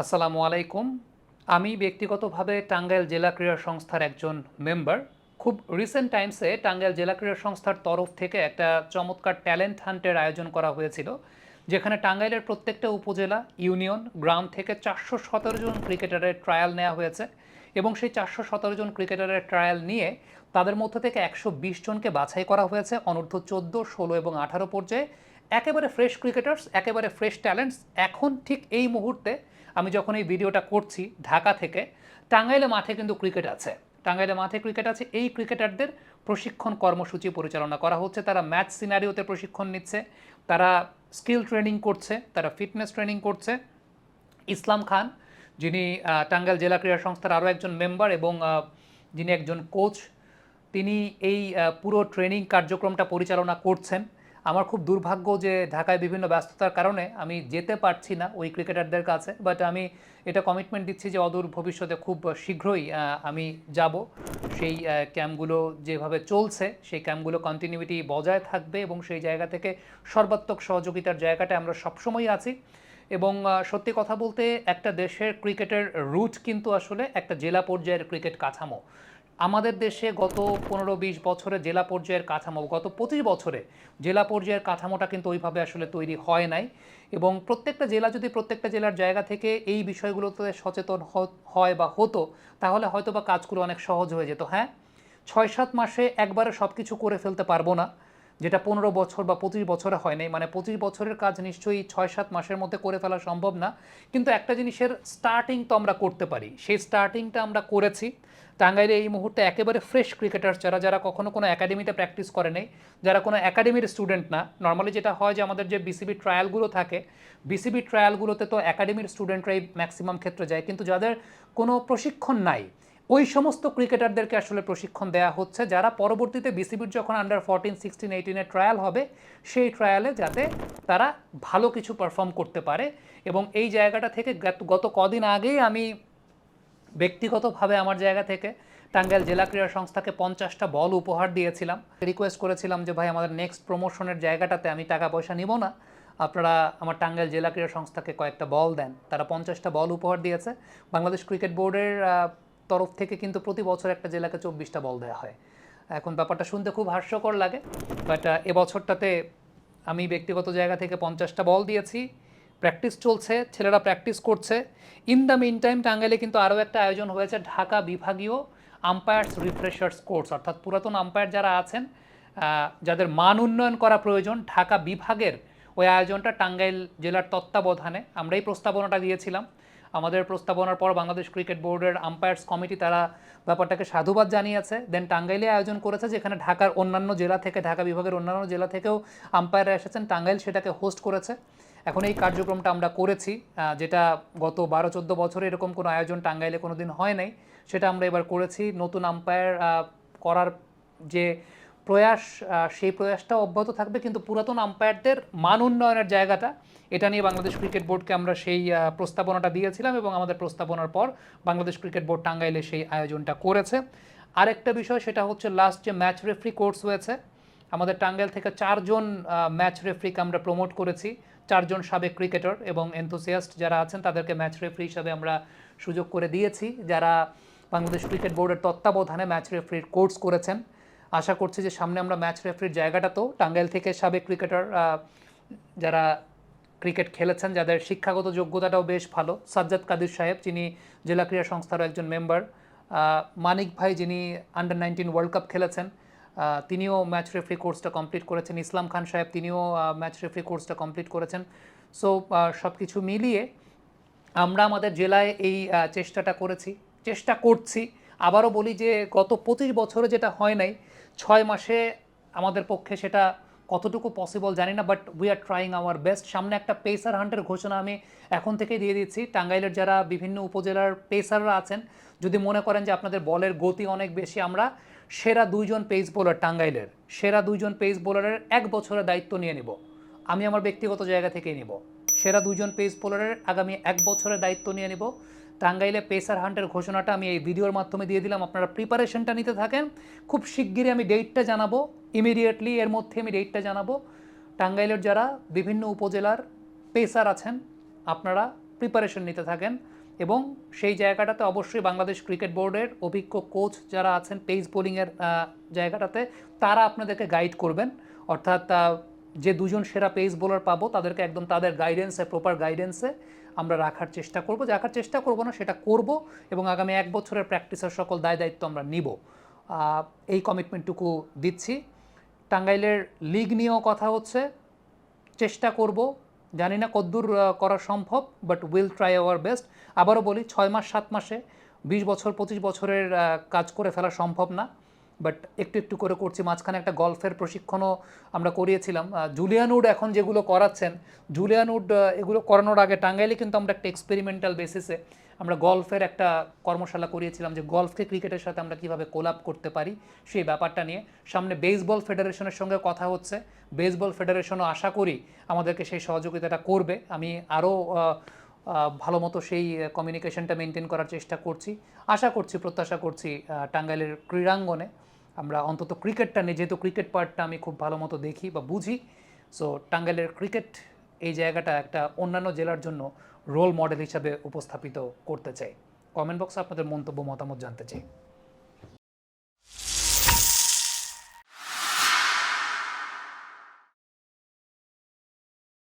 আসসালামু আলাইকুম। আমি ব্যক্তিগতভাবে টাঙ্গাইল জেলা ক্রীড়া সংস্থার একজন মেম্বার। খুব রিসেন্ট টাইমসে টাঙ্গাইল জেলা ক্রীড়া সংস্থার তরফ থেকে একটা চমৎকার ট্যালেন্ট হান্টের আয়োজন করা হয়েছিল, যেখানে টাঙ্গাইলের প্রত্যেকটা উপজেলা ইউনিয়ন গ্রাম থেকে চারশো সতেরো জন ক্রিকেটারের ট্রায়াল নেওয়া হয়েছে এবং সেই চারশো সতেরো জন ক্রিকেটারের ট্রায়াল নিয়ে তাদের মধ্য থেকে একশো বিশ জনকে বাছাই করা হয়েছে। অনূর্ধ্ব চোদ্দ, ষোলো এবং আঠারো পর্যায়ে একেবারে ফ্রেশ ক্রিকেটার্স একেবারে ফ্রেশ ট্যালেন্টস এখন ঠিক এই মুহূর্তে আমি যখন এই ভিডিওটা করছি ঢাকা থেকে, টাঙ্গাইলে মাঠে কিন্তু ক্রিকেট আছে। টাঙ্গাইলে মাঠে ক্রিকেট আছে, এই ক্রিকেটারদের প্রশিক্ষণ কর্মসূচি পরিচালনা করা হচ্ছে। তারা ম্যাচ সিনারিওতে প্রশিক্ষণ নিচ্ছে, তারা স্কিল ট্রেনিং করছে, তারা ফিটনেস ট্রেনিং করছে। ইসলাম খান, যিনি টাঙ্গাইল জেলা ক্রীড়া সংস্থার আরও একজন মেম্বার এবং যিনি একজন কোচ তিনি এই পুরো ট্রেনিং কার্যক্রমটা পরিচালনা করছেন। আমার খুব দুর্ভাগ্য যে ঢাকায় বিভিন্ন ব্যস্ততার কারণে আমি যেতে পারছি না ওই ক্রিকেটারদের কাছে বাট আমি এটা কমিটমেন্ট দিচ্ছি যে অদূর ভবিষ্যতে খুব শীঘ্রই আমি যাব। সেই ক্যাম্পগুলো যেভাবে চলছে, সেই ক্যাম্পগুলো কন্টিনিউটি বজায় থাকবে এবং সেই জায়গা থেকে সর্বাত্মক সহযোগিতার জায়গাটা আমরা সবসময়ই আছি। এবং সত্যি কথা বলতে একটা দেশের ক্রিকেটের রুট কিন্তু আসলে একটা জেলা পর্যায়ের ক্রিকেট কাঠামো। আমাদের দেশে গত পনেরো বিশ বছরে জেলা পর্যায়ের কাঠামো, গত পঁচিশ বছরে জেলা পর্যায়ের কাঠামোটা কিন্তু ওইভাবে আসলে তৈরি হয় নাই এবং প্রত্যেকটা জেলা যদি প্রত্যেকটা জেলার জায়গা থেকে এই বিষয়গুলোতে সচেতন হয় বা হতো, তাহলে হয়তো বা কাজগুলো অনেক সহজ হয়ে যেত। হ্যাঁ ছয় সাত মাসে একবারে সব কিছু করে ফেলতে পারব না। যেটা পনেরো বছর বা পঁচিশ বছরে হয় নাই। মানে পঁচিশ বছরের কাজ নিশ্চয়ই ছয় সাত মাসের মধ্যে করে ফেলা সম্ভব না। কিন্তু একটা জিনিসের স্টার্টিং তো আমরা করতে পারি। সেই স্টার্টিংটা আমরা করেছি। টাঙ্গাইলে এই মুহূর্তে একেবারে ফ্রেশ ক্রিকেটার যারা যারা কখনো কোনো একাডেমিতে প্র্যাকটিস করে নেই, যারা কোনো একাডেমির স্টুডেন্ট না নর্মালি যেটা হয় যে আমাদের যে বিসিবি ট্রায়ালগুলো থাকে বিসিবি ট্রায়ালগুলোতে তো একাডেমির স্টুডেন্টরাই ম্যাক্সিমাম ক্ষেত্রে যায়। কিন্তু যাদের কোনো প্রশিক্ষণ নাই ওই সমস্ত ক্রিকেটারদেরকে আসলে প্রশিক্ষণ দেওয়া হচ্ছে, যারা পরবর্তীতে বিসিবির যখন আন্ডার ফোরটিন সিক্সটিন এইটিনের ট্রায়াল হবে, সেই ট্রায়ালে যাতে তারা ভালো কিছু পারফর্ম করতে পারে। এবং এই জায়গাটা থেকে গত- কদিন আগেই আমি ব্যক্তিগতভাবে আমার জায়গা থেকে টাঙ্গাইল জেলা ক্রীড়া সংস্থাকে পঞ্চাশটা বল উপহার দিয়েছিলাম। রিকোয়েস্ট করেছিলাম যে, ভাই, আমাদের নেক্সট প্রমোশনের জায়গাটাতে আমি টাকা পয়সা নিব না। আপনারা আমার টাঙ্গাইল জেলা ক্রীড়া সংস্থাকে কয়েকটা বল দেন। তারা পঞ্চাশটা বল উপহার দিয়েছে। বাংলাদেশ ক্রিকেট বোর্ডের তরফ থেকে কিন্তু প্রতি বছর একটা জেলাকে চব্বিশটা বল দেওয়া হয়। এখন ব্যাপারটা শুনতে খুব হাস্যকর লাগে বাট এবছরটাতে আমি ব্যক্তিগত জায়গা থেকে পঞ্চাশটা বল দিয়েছি। প্র্যাকটিস চলছে, ছেলেরা প্র্যাকটিস করছে। ইন দ্য মিন টাইম টাঙ্গাইলে কিন্তু আরও একটা আয়োজন হয়েছে, ঢাকা বিভাগীয় আম্পায়ার্স রিফ্রেশার্স কোর্স, অর্থাৎ পুরাতন আম্পায়ার যারা আছেন যাদের মান উন্নয়ন করা প্রয়োজন, ঢাকা বিভাগের ওই আয়োজনটা টাঙ্গাইল জেলার তত্ত্বাবধানে আমরা এই প্রস্তাবনাটা দিয়েছিলাম। আমাদের প্রস্তাবনার পর বাংলাদেশ ক্রিকেট বোর্ডের আম্পায়ার্স কমিটি তারা ব্যাপারটাকে সাধুবাদ জানিয়েছে। দেন টাঙ্গাইলে আয়োজন করেছে, যেখানে ঢাকার অন্যান্য জেলা থেকে, ঢাকা বিভাগের অন্যান্য জেলা থেকেও আম্পায়াররা এসেছেন। টাঙ্গাইল সেটাকে হোস্ট করেছে। এখন এই কার্যক্রমটা আমরা করেছি যেটা গত বারো, চোদ্দ বছরে এরকম কোনো আয়োজন টাঙ্গাইলে কোনো দিন হয় নাই। সেটা আমরা এবার করেছি। নতুন আম্পায়ার করার যে প্রয়াস সেই প্রয়াসটা অব্যাহত থাকবে। কিন্তু পুরাতন আম্পায়ারদের মান উন্নয়নের জায়গাটা, এটা নিয়ে বাংলাদেশ ক্রিকেট বোর্ডকে আমরা সেই প্রস্তাবনাটা দিয়েছিলাম এবং আমাদের প্রস্তাবনার পর বাংলাদেশ ক্রিকেট বোর্ড টাঙ্গাইলে সেই আয়োজনটা করেছে। আরেকটা বিষয়, সেটা হচ্ছে লাস্ট যে ম্যাচ রেফারি কোর্স হয়েছে, আমাদের টাঙ্গাইল থেকে চারজন ম্যাচ রেফারিকে আমরা প্রমোট করেছি। চারজন সাবেক ক্রিকেটার এবং এনথুসিয়াস্ট যারা আছেন, তাদেরকে ম্যাচ রেফারি হিসাবে আমরা সুযোগ করে দিয়েছি। যারা বাংলাদেশ ক্রিকেট বোর্ডের তত্ত্বাবধানে ম্যাচ রেফারির কোর্স করেছেন আশা করছি যে সামনে আমরা ম্যাচ রেফারির জায়গাটা তো টাঙ্গাইল থেকে সাবেক ক্রিকেটার যারা ক্রিকেট খেলেছেন, যাদের শিক্ষাগত যোগ্যতাটাও বেশ ভালো। সাজ্জাদ কাদির সাহেব, যিনি জেলা ক্রীড়া সংস্থার একজন মেম্বার মানিক ভাই, যিনি আন্ডার নাইনটিন ওয়ার্ল্ড কাপ খেলেছেন তিনিও ম্যাচ রেফারি কোর্সটা কমপ্লিট করেছেন। ইসলাম খান সাহেব, তিনিও ম্যাচ রেফারি কোর্সটা কমপ্লিট করেছেন। সো সব কিছু মিলিয়ে আমরা আমাদের জেলায় এই চেষ্টাটা করেছি, চেষ্টা করছি আবারও বলি যে গত পঁচিশ বছরে যেটা হয় নাই, ছয় মাসে আমাদের পক্ষে সেটা কতটুকু পসিবল জানি না but we are trying our best সামনে একটা পেসার হান্টের ঘোষণা আমি এখন থেকেই দিয়ে দিচ্ছি। টাঙ্গাইলের যারা বিভিন্ন উপজেলার পেসাররা আছেন, যদি মনে করেন যে আপনাদের বলের গতি অনেক বেশি, আমরা সেরা দুইজন পেস বোলার টাঙ্গাইলের, সেরা দুইজন পেস বোলারের এক বছরের দায়িত্ব নিয়ে নিব। আমি আমার ব্যক্তিগত জায়গা থেকেই নিব। সেরা দুজন পেস বোলারের আগামী এক বছরের দায়িত্ব নিয়ে নিব। টাঙ্গাইলে পেসার হান্টের ঘোষণাটা আমি এই ভিডিওর মাধ্যমে দিয়ে দিলাম। আপনারা প্রিপারেশনটা নিতে থাকেন। খুব শিগগিরই আমি ডেটটা জানাব। ইমিডিয়েটলি এর মধ্যে আমি ডেটটা জানাব। টাঙ্গাইলের যারা বিভিন্ন উপজেলার পেসার আছেন, আপনারা প্রিপারেশন নিতে থাকেন এবং সেই জায়গাটাতে অবশ্যই বাংলাদেশ ক্রিকেট বোর্ডের অভিজ্ঞ কোচ যারা আছেন পেস বোলিংয়ের জায়গাটাতে, তারা আপনাদেরকে গাইড করবেন। অর্থাৎ যে দুজন সেরা পেস বোলার পাবো, তাদেরকে একদম তাদের গাইডেন্সে প্রপার গাইডেন্সে আমরা রাখার চেষ্টা করব। রাখার চেষ্টা করব না, সেটা করব এবং আগামী এক বছরের প্র্যাকটিসের সকল দায় দায়িত্ব আমরা নিব। এই কমিটমেন্টটুকু দিচ্ছি। টাঙ্গাইলের লিগ নিয়েও কথা হচ্ছে। চেষ্টা করব। জানি না কদ্দূর করা সম্ভব but will try our best আবারও বলি, ছয় মাস, সাত মাসে বিশ বছর, পঁচিশ বছরের কাজ করে ফেলা সম্ভব না। বাট একটু একটু করে করছি। মাঝখানে একটা গল্ফের প্রশিক্ষণও আমরা করিয়েছিলাম। জুলিয়ান উড এখন যেগুলো করাচ্ছেন, জুলিয়ান উড এগুলো করানোর আগে টাঙ্গাইলে কিন্তু আমরা একটা এক্সপেরিমেন্টাল বেসিসে আমরা গল্ফের একটা কর্মশালা করিয়েছিলাম যে গল্ফকে ক্রিকেটের সাথে আমরা কীভাবে কোলাপ করতে পারি সেই ব্যাপারটা নিয়ে। সামনে বেসবল ফেডারেশনের সঙ্গে কথা হচ্ছে। বেসবল ফেডারেশনও আশা করি আমাদেরকে সেই সহযোগিতাটা করবে। আমি আরও ভালো মতো সেই কমিউনিকেশনটা মেনটেন করার চেষ্টা করছি। আশা করছি, প্রত্যাশা করছি টাঙ্গাইলের ক্রীড়াঙ্গনে আমরা অন্তত ক্রিকেটটা নিয়ে, যেহেতু ক্রিকেট পার্টটা আমি খুব ভালো মতো দেখি বা বুঝি সো টাঙ্গাইলের ক্রিকেট এই জায়গাটা একটা অন্যান্য জেলার জন্য রোল মডেল হিসাবে উপস্থাপিত করতে চাই। কমেন্ট বক্সে আপনাদের মন্তব্য, মতামত জানতে চাই।